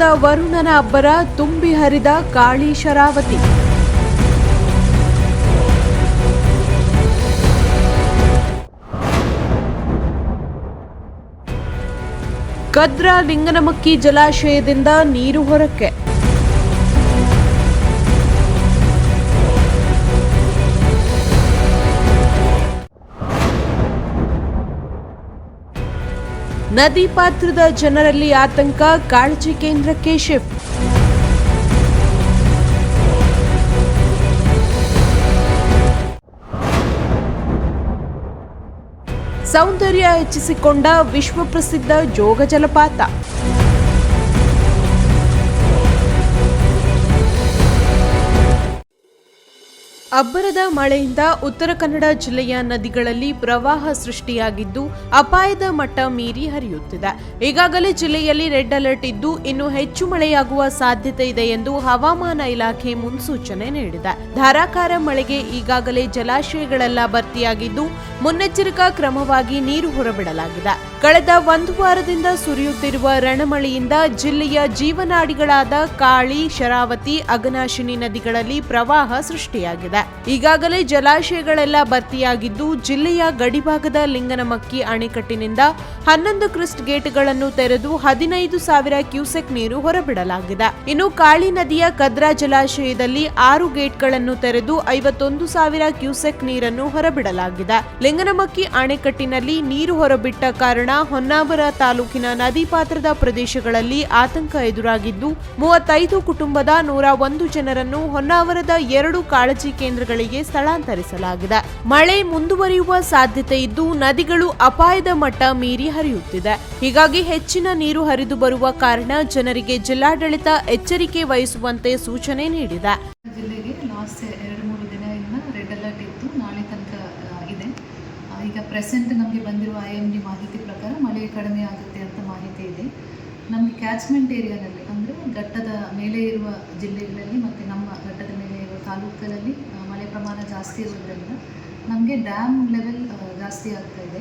ಕರ್ನಾಟಕದ ವರುಣನ ಅಬ್ಬರ ತುಂಬಿ ಹರಿದ ಕಾಳಿ ಶರಾವತಿ. ಕದ್ರ ಲಿಂಗನಮಕ್ಕಿ ಜಲಾಶಯದಿಂದ ನೀರು ಹೊರಕ್ಕೆ. ನದಿ ಪಾತ್ರದ ಜನರಲ್ಲಿ ಆತಂಕ ಕಾಳಜಿ ಕೇಂದ್ರಕ್ಕೆ ಶಿಫ್ಟ್. ಸೌಂದರ್ಯ ಹೆಚ್ಚಿಸಿಕೊಂಡ ವಿಶ್ವಪ್ರಸಿದ್ಧ ಜೋಗ ಜಲಪಾತ. ಅಬ್ಬರದ ಮಳೆಯಿಂದ ಉತ್ತರ ಕನ್ನಡ ಜಿಲ್ಲೆಯ ನದಿಗಳಲ್ಲಿ ಪ್ರವಾಹ ಸೃಷ್ಟಿಯಾಗಿದ್ದು, ಅಪಾಯದ ಮಟ್ಟ ಮೀರಿ ಹರಿಯುತ್ತಿದೆ. ಈಗಾಗಲೇ ಜಿಲ್ಲೆಯಲ್ಲಿ ರೆಡ್ ಅಲರ್ಟ್ ಇದ್ದು, ಇನ್ನು ಹೆಚ್ಚು ಮಳೆಯಾಗುವ ಸಾಧ್ಯತೆ ಇದೆ ಎಂದು ಹವಾಮಾನ ಇಲಾಖೆ ಮುನ್ಸೂಚನೆ ನೀಡಿದೆ. ಧಾರಾಕಾರ ಮಳೆಗೆ ಈಗಾಗಲೇ ಜಲಾಶಯಗಳೆಲ್ಲ ಭರ್ತಿಯಾಗಿದ್ದು, ಮುನ್ನೆಚ್ಚರಿಕಾ ಕ್ರಮವಾಗಿ ನೀರು ಹೊರಬಿಡಲಾಗಿದೆ. ಕಳೆದ ಒಂದು ವಾರದಿಂದ ಸುರಿಯುತ್ತಿರುವ ರಣಮಳೆಯಿಂದ ಜಿಲ್ಲೆಯ ಜೀವನಾಡಿಗಳಾದ ಕಾಳಿ, ಶರಾವತಿ, ಅಗನಾಶಿನಿ ನದಿಗಳಲ್ಲಿ ಪ್ರವಾಹ ಸೃಷ್ಟಿಯಾಗಿದೆ. ಈಗಾಗಲೇ ಜಲಾಶಯಗಳೆಲ್ಲ ಭರ್ತಿಯಾಗಿದ್ದು, ಜಿಲ್ಲೆಯ ಗಡಿಭಾಗದ ಲಿಂಗನಮಕ್ಕಿ ಅಣೆಕಟ್ಟಿನಿಂದ ಹನ್ನೊಂದು ಕ್ರಿಸ್ಟ್ ಗೇಟ್ಗಳನ್ನು ತೆರೆದು ಹದಿನೈದು ಸಾವಿರ ಕ್ಯೂಸೆಕ್ ನೀರು ಹೊರಬಿಡಲಾಗಿದೆ. ಇನ್ನು ಕಾಳಿ ನದಿಯ ಕದ್ರಾ ಜಲಾಶಯದಲ್ಲಿ ಆರು ಗೇಟ್ಗಳನ್ನು ತೆರೆದು ಐವತ್ತೊಂದು ಸಾವಿರ ಕ್ಯೂಸೆಕ್ ನೀರನ್ನು ಹೊರಬಿಡಲಾಗಿದೆ. ಲಿಂಗನಮಕ್ಕಿ ಅಣೆಕಟ್ಟಿನಲ್ಲಿ ನೀರು ಹೊರಬಿಟ್ಟ ಕಾರಣ ಹೊನ್ನಾವರ ತಾಲೂಕಿನ ನದಿ ಪಾತ್ರದ ಪ್ರದೇಶಗಳಲ್ಲಿ ಆತಂಕ ಎದುರಾಗಿದ್ದು, ಮೂವತ್ತೈದು ಕುಟುಂಬದ ನೂರ ಒಂದು ಜನರನ್ನು ಹೊನ್ನಾವರದ ಎರಡು ಕಾಳಜಿ ಕೇಂದ್ರಗಳಿಗೆ ಸ್ಥಳಾಂತರಿಸಲಾಗಿದೆ. ಮಳೆ ಮುಂದುವರಿಯುವ ಸಾಧ್ಯತೆ ಇದ್ದು ನದಿಗಳು ಅಪಾಯದ ಮಟ್ಟ ಮೀರಿ ಹರಿಯುತ್ತಿದೆ. ಹೀಗಾಗಿ ಹೆಚ್ಚಿನ ನೀರು ಹರಿದು ಬರುವ ಕಾರಣ ಜನರಿಗೆ ಜಿಲ್ಲಾಡಳಿತ ಎಚ್ಚರಿಕೆ ವಹಿಸುವಂತೆ ಸೂಚನೆ ನೀಡಿದೆ. ಜಿಲ್ಲೆಗೆ ರೆಡ್ ಅಲರ್ಟ್ ಇತ್ತು. ನಾಳೆ ತನಕ ಈಗ ಪ್ರೆಸೆಂಟ್ ನಮಗೆ ಬಂದಿರುವ ಐ ಎಂ ಡಿ ಮಾಹಿತಿ ಪ್ರಕಾರ ಮಳೆ ಕಡಿಮೆ ಆಗುತ್ತೆ ಅಂತ ಮಾಹಿತಿ ಇದೆ. ನಮಗೆ ಕ್ಯಾಚ್ಮೆಂಟ್ ಏರಿಯಾದಲ್ಲಿ ಅಂದರೆ ಘಟ್ಟದ ಮೇಲೆ ಇರುವ ಜಿಲ್ಲೆಗಳಲ್ಲಿ ಮತ್ತು ನಮ್ಮ ಘಟ್ಟದ ಮೇಲೆ ಇರುವ ತಾಲೂಕುಗಳಲ್ಲಿ ಪ್ರಮಾಣ ಜಾಸ್ತಿ ಇರೋದ್ರಿಂದ ನಮಗೆ ಡ್ಯಾಮ್ ಲೆವೆಲ್ ಜಾಸ್ತಿ ಆಗ್ತಾ ಇದೆ.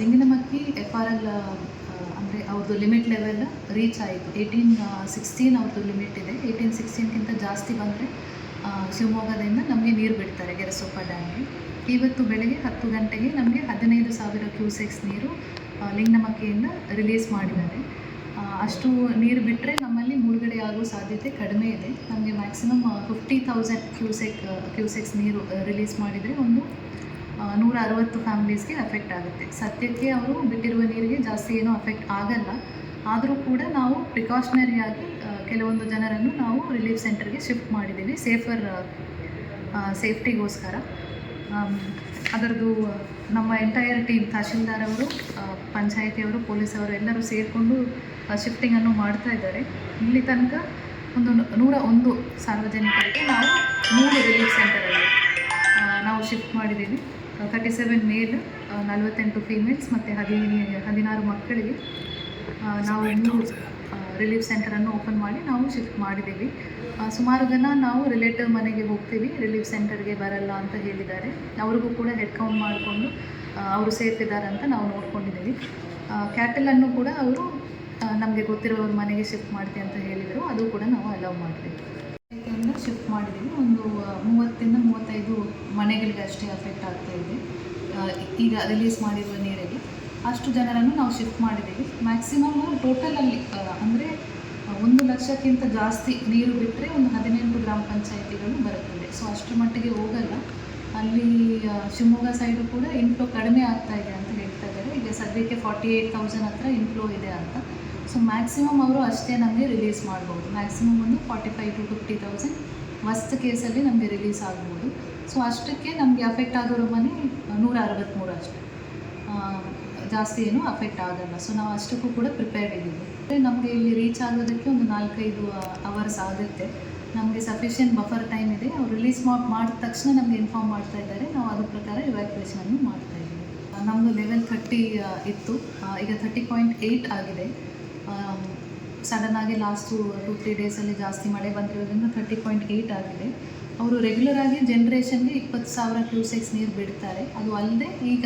ಲಿಂಗನಮಕ್ಕಿ, ಎಫ್ ಆರ್ ಎಲ್ ಅಂದರೆ ಅವ್ರದ್ದು ಲಿಮಿಟ್ ಲೆವೆಲ್ ರೀಚ್ ಆಯಿತು. ಏಯ್ಟೀನ್ ಸಿಕ್ಸ್ಟೀನ್ ಅವ್ರದ್ದು ಲಿಮಿಟ್ ಇದೆ. ಏಯ್ಟೀನ್ ಸಿಕ್ಸ್ಟೀನ್ಗಿಂತ ಜಾಸ್ತಿ ಬಂದರೆ ಶಿವಮೊಗ್ಗದಿಂದ ನಮಗೆ ನೀರು ಬಿಡ್ತಾರೆ ಗೆರಸೊಪ್ಪ ಡ್ಯಾಮ್ಗೆ. ಇವತ್ತು ಬೆಳಗ್ಗೆ ಹತ್ತು ಗಂಟೆಗೆ ನಮಗೆ ಹದಿನೈದು ಸಾವಿರ ಕ್ಯೂಸೆಕ್ಸ್ ನೀರು ಲಿಂಗನಮಕ್ಕಿಯಿಂದ ರಿಲೀಸ್ ಮಾಡಿದ್ದಾರೆ. ಅಷ್ಟು ನೀರು ಬಿಟ್ಟರೆ ನಮ್ಮಲ್ಲಿ ಮುಳುಗಡೆ ಆಗೋ ಸಾಧ್ಯತೆ ಕಡಿಮೆ ಇದೆ. ನಮಗೆ maximum fifty thousand cusec cusecs ನೀರು ರಿಲೀಸ್ ಮಾಡಿದರೆ ಒಂದು ನೂರ ಅರವತ್ತು ಫ್ಯಾಮಿಲೀಸ್ಗೆ ಅಫೆಕ್ಟ್ ಆಗುತ್ತೆ. ಸದ್ಯಕ್ಕೆ ಅವರು ಬಿಟ್ಟಿರುವ ನೀರಿಗೆ ಜಾಸ್ತಿ ಏನೂ ಅಫೆಕ್ಟ್ ಆಗಲ್ಲ. ಆದರೂ ಕೂಡ ನಾವು ಪ್ರಿಕಾಷನರಿಯಾಗಿ ಕೆಲವೊಂದು ಜನರನ್ನು ನಾವು ರಿಲೀಫ್ ಸೆಂಟರ್ಗೆ ಶಿಫ್ಟ್ ಮಾಡಿದ್ದೀವಿ. ಸೇಫರ್ ಸೇಫ್ಟಿಗೋಸ್ಕರ ಅದರದ್ದು ನಮ್ಮ ಎಂಟೈರ್ ಟೀಮ್ ತಹಶೀಲ್ದಾರ್ ಅವರು ಪಂಚಾಯತಿಯವರು ಪೊಲೀಸವರು ಎಲ್ಲರೂ ಸೇರಿಕೊಂಡು ಶಿಫ್ಟಿಂಗನ್ನು ಮಾಡ್ತಾ ಇದ್ದಾರೆ. ಇಲ್ಲಿ ತನಕ ಒಂದು ನೂರ ಒಂದು ಸಾರ್ವಜನಿಕರಿಗೆ ನಾವು ಮೂರು ರಿಲೀಫ್ ಸೆಂಟರಲ್ಲಿ ನಾವು ಶಿಫ್ಟ್ ಮಾಡಿದ್ದೀವಿ. ತರ್ಟಿ ಸೆವೆನ್ ಮೇಲ್ ನಲವತ್ತೆಂಟು ಫೀಮೇಲ್ಸ್ ಮತ್ತು ಹದಿನೈದು ಹದಿನಾರು ಮಕ್ಕಳಿಗೆ ನಾವು ಮೂರು ರಿಲೀಫ್ ಸೆಂಟರನ್ನು ಓಪನ್ ಮಾಡಿ ನಾವು ಶಿಫ್ಟ್ ಮಾಡಿದ್ದೀವಿ. ಸುಮಾರು ಜನ ನಾವು ರಿಲೇಟಿವ್ ಮನೆಗೆ ಹೋಗ್ತೀವಿ ರಿಲೀಫ್ ಸೆಂಟರ್ಗೆ ಬರಲ್ಲ ಅಂತ ಹೇಳಿದ್ದಾರೆ. ಅವ್ರಿಗೂ ಕೂಡ ಹೆಡ್ ಕೌಂಟ್ ಮಾಡಿಕೊಂಡು ಅವರು ಸೇರ್ತಿದ್ದಾರೆ ಇದ್ದಾರೆ ಅಂತ ನಾವು ನೋಡ್ಕೊಂಡಿದ್ದೀವಿ. ಕ್ಯಾಟಲನ್ನು ಕೂಡ ಅವರು ನಮಗೆ ಗೊತ್ತಿರೋರ ಮನೆಗೆ ಶಿಫ್ಟ್ ಮಾಡ್ತೀವಿ ಅಂತ ಹೇಳಿದರು, ಅದು ಕೂಡ ನಾವು ಅಲೌ ಮಾಡ್ತೀವಿ. ಅಂದರೆ ಶಿಫ್ಟ್ ಮಾಡಿದ್ದೀವಿ ಒಂದು ಮೂವತ್ತರಿಂದ ಮೂವತ್ತಿಂದ ಮನೆಗಳಿಗೆ ಅಷ್ಟೇ ಅಫೆಕ್ಟ್ ಆಗ್ತಾ ಇದೆ. ಈಗ ರಿಲೀಸ್ ಮಾಡಿರುವ ನೀರಿಗೆ. ಅಷ್ಟು ಜನರನ್ನು ನಾವು ಶಿಫ್ಟ್ ಮಾಡಿದ್ದೀವಿ ಮ್ಯಾಕ್ಸಿಮಮ್ ಟೋಟಲಲ್ಲಿ ಅಂದರೆ ಒಂದು ಲಕ್ಷಕ್ಕಿಂತ ಜಾಸ್ತಿ ನೀರು ಬಿಟ್ಟರೆ ಒಂದು ಹದಿನೆಂಟು ಗ್ರಾಮ ಪಂಚಾಯಿತಿಗಳು ಬರುತ್ತದೆ ಸೊ ಅಷ್ಟರ ಮಟ್ಟಿಗೆ ಹೋಗಲ್ಲ. ಅಲ್ಲಿ ಶಿವಮೊಗ್ಗ ಸೈಡು ಕೂಡ ಇನ್ಫ್ಲೋ ಕಡಿಮೆ ಆಗ್ತಾ ಇದೆ ಅಂತ ಹೇಳ್ತಾ ಇದ್ದಾರೆ. ಈಗ ಸದ್ಯಕ್ಕೆ ಫಾರ್ಟಿ ಏಯ್ಟ್ ತೌಸಂಡ್ ಹತ್ರ ಇನ್ಫ್ಲೋ ಇದೆ ಅಂತ. ಸೊ ಮ್ಯಾಕ್ಸಿಮಮ್ ಅವರು ಅಷ್ಟೇ ನಮಗೆ ರಿಲೀಸ್ ಮಾಡ್ಬೋದು. ಮ್ಯಾಕ್ಸಿಮಮ್ ಒಂದು forty five to fifty thousand worst ಕೇಸಲ್ಲಿ ನಮಗೆ ರಿಲೀಸ್ ಆಗ್ಬೋದು. ಸೊ ಅಷ್ಟಕ್ಕೆ ನಮಗೆ ಅಫೆಕ್ಟ್ ಆಗಿರೋ ಮನೆ ನೂರ ಅರವತ್ತ್ಮೂರು ಅಷ್ಟೇ. ಜಾಸ್ತಿ ಏನು ಅಫೆಕ್ಟ್ ಆಗಲ್ಲ. ಸೊ ನಾವು ಅಷ್ಟಕ್ಕೂ ಕೂಡ ಪ್ರಿಪೇರ್ಡ್ ಇದ್ದೀವಿ. ನಮಗೆ ಇಲ್ಲಿ ರೀಚ್ ಆಗೋದಕ್ಕೆ ಒಂದು ನಾಲ್ಕೈದು ಅವರ್ಸ್ ಆಗುತ್ತೆ. ನಮಗೆ ಸಫಿಷಿಯೆಂಟ್ ಬಫರ್ ಟೈಮ್ ಇದೆ. ಅವ್ರು ರಿಲೀಸ್ ಮಾಡಿದ ತಕ್ಷಣ ನಮಗೆ ಇನ್ಫಾರ್ಮ್ ಮಾಡ್ತಾ ಇದ್ದಾರೆ. ನಾವು ಅದ್ರ ಪ್ರಕಾರ ಇವ್ಯಾಕ್ಯುವೇಷನನ್ನು ಮಾಡ್ತಾ ಇದ್ದೀವಿ. ನಮ್ಮದು ಲೆವೆಲ್ ಥರ್ಟಿ ಇತ್ತು. ಈಗ ಥರ್ಟಿ ಪಾಯಿಂಟ್ ಏಯ್ಟ್ ಆಗಿದೆ. ಸಡನ್ ಆಗಿ ಲಾಸ್ಟು ಟು ತ್ರೀ ಡೇಸಲ್ಲಿ ಜಾಸ್ತಿ ಮಳೆ ಬಂದಿರೋದ್ರಿಂದ ತರ್ಟಿ ಪಾಯಿಂಟ್ ಏಯ್ಟ್ ಆಗಿದೆ. ಅವರು ರೆಗ್ಯುಲರ್ ಆಗಿ ಜನ್ರೇಷನ್ಗೆ ಇಪ್ಪತ್ತು ಸಾವಿರ ಕ್ಯೂಸೆಕ್ಸ್ ನೀರು ಬಿಡ್ತಾರೆ. ಅದು ಅಲ್ಲದೆ ಈಗ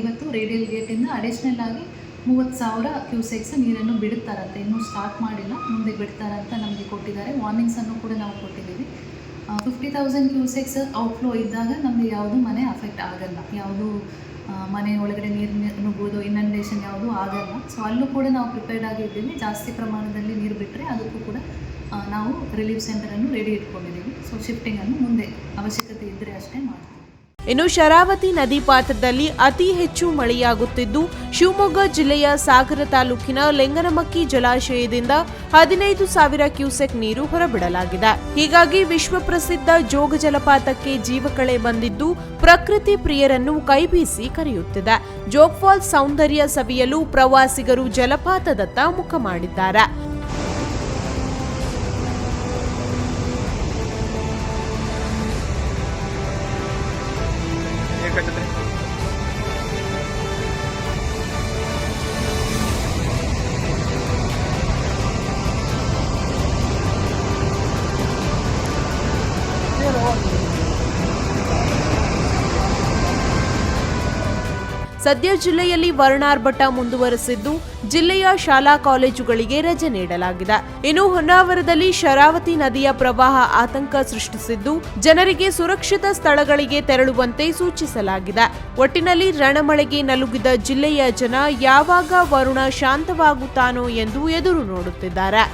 ಇವತ್ತು ರೇಡಿಯಲ್ ಗೇಟಿಂದ ಅಡಿಷ್ನಲ್ ಆಗಿ ಮೂವತ್ತು ಸಾವಿರ ಕ್ಯೂಸೆಕ್ಸ್ ನೀರನ್ನು ಬಿಡುತ್ತಾರಂತೆ. ಇನ್ನೂ ಸ್ಟಾರ್ಟ್ ಮಾಡಿಲ್ಲ, ಮುಂದೆ ಬಿಡ್ತಾರಂತ ನಮಗೆ ಕೊಟ್ಟಿದ್ದಾರೆ. ವಾರ್ನಿಂಗ್ಸನ್ನು ಕೂಡ ನಾವು ಕೊಟ್ಟಿದ್ದೀವಿ. ಫಿಫ್ಟಿ ತೌಸಂಡ್ ಕ್ಯೂಸೆಕ್ಸ್ ಔಟ್ಫ್ಲೋ ಇದ್ದಾಗ ನಮಗೆ ಯಾವುದು ಮನೆ ಅಫೆಕ್ಟ್ ಆಗಲ್ಲ. ಯಾವುದು ಮನೆ ಒಳಗಡೆ ನೀರು ನುಗ್ಗೋದು ಇನ್ನಂಡೇಷನ್ ಯಾವುದು ಆಗಲ್ಲ. ಸೊ ಅಲ್ಲೂ ಕೂಡ ನಾವು ಪ್ರಿಪೇರ್ಡ್ ಆಗಿದ್ದೀವಿ ಜಾಸ್ತಿ ಪ್ರಮಾಣದಲ್ಲಿ ನೀರು ಬಿಟ್ಟರೆ ಅದಕ್ಕೂ ಕೂಡ ನಾವು ರಿಲೀಫ್ ಸೆಂಟರನ್ನು ರೆಡಿ ಇಟ್ಕೊಂಡಿದ್ದೀವಿ. ಸೊ ಶಿಫ್ಟಿಂಗನ್ನು ಮುಂದೆ ಅವಶ್ಯಕತೆ ಇದ್ದರೆ ಅಷ್ಟೇ ಮಾಡ್ತೀವಿ. ಇನ್ನು ಶರಾವತಿ ನದಿ ಪಾತ್ರದಲ್ಲಿ ಅತಿ ಹೆಚ್ಚು ಮಳೆಯಾಗುತ್ತಿದ್ದು, ಶಿವಮೊಗ್ಗ ಜಿಲ್ಲೆಯ ಸಾಗರ ತಾಲೂಕಿನ ಲೆಂಗನಮಕ್ಕಿ ಜಲಾಶಯದಿಂದ ಹದಿನೈದು ಸಾವಿರ ಕ್ಯೂಸೆಕ್ ನೀರು ಹೊರಬಿಡಲಾಗಿದೆ. ಹೀಗಾಗಿ ವಿಶ್ವಪ್ರಸಿದ್ಧ ಜೋಗ ಜಲಪಾತಕ್ಕೆ ಜೀವಕಳೆ ಬಂದಿದ್ದು, ಪ್ರಕೃತಿ ಪ್ರಿಯರನ್ನು ಕೈಬೀಸಿ ಕರೆಯುತ್ತಿದೆ. ಜೋಗ್ ಫಾಲ್ಸ್ ಸೌಂದರ್ಯ ಸವಿಯಲು ಪ್ರವಾಸಿಗರು ಜಲಪಾತದತ್ತ ಮುಖ ಮಾಡಿದ್ದಾರೆ. ಸದ್ಯ ಜಿಲ್ಲೆಯಲ್ಲಿ ವರ್ಣಾರ್ಭಟ ಮುಂದುವರೆಸಿದ್ದು ಜಿಲ್ಲೆಯ ಶಾಲಾ ಕಾಲೇಜುಗಳಿಗೆ ರಜೆ ನೀಡಲಾಗಿದೆ. ಇನ್ನು ಹೊನ್ನಾವರದಲ್ಲಿ ಶರಾವತಿ ನದಿಯ ಪ್ರವಾಹ ಆತಂಕ ಸೃಷ್ಟಿಸಿದ್ದು ಜನರಿಗೆ ಸುರಕ್ಷಿತ ಸ್ಥಳಗಳಿಗೆ ತೆರಳುವಂತೆ ಸೂಚಿಸಲಾಗಿದೆ. ಒಟ್ಟಿನಲ್ಲಿ ರಣಮಳೆಗೆ ನಲುಗಿದ ಜಿಲ್ಲೆಯ ಜನ ಯಾವಾಗ ವರುಣ ಶಾಂತವಾಗುತ್ತಾನೋ ಎಂದು ಎದುರು ನೋಡುತ್ತಿದ್ದಾರೆ.